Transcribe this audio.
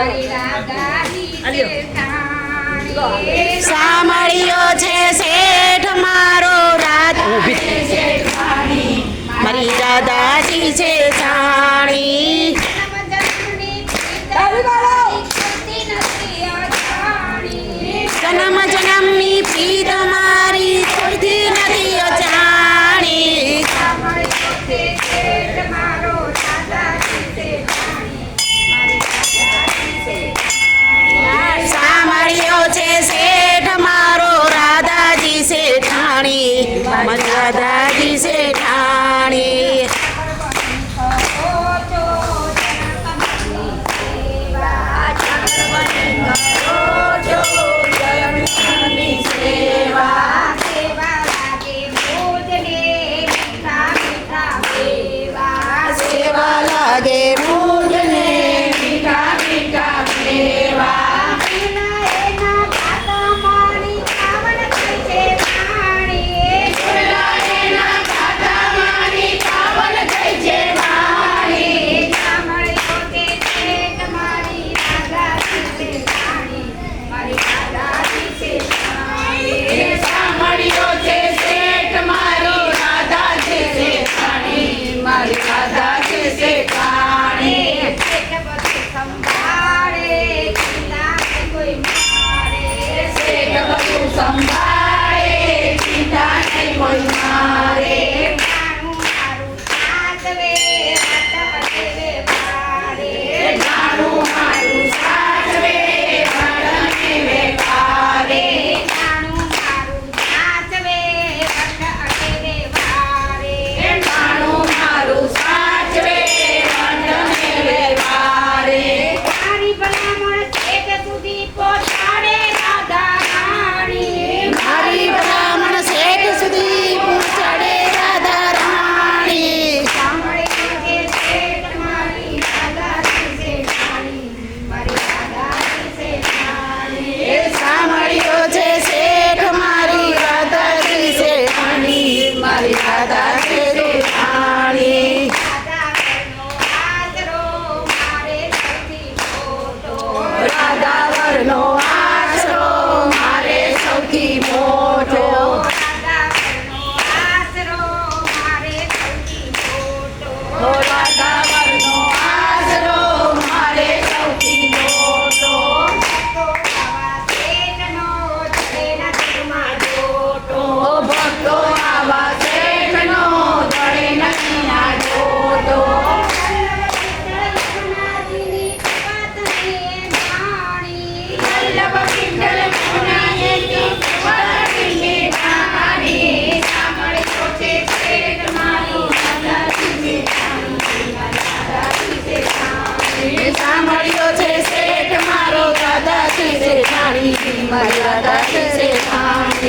મારી સાંભળ્યો છે શેઠ મારો રાત મારી શેઠાણી મર્યાદા શેઠાણી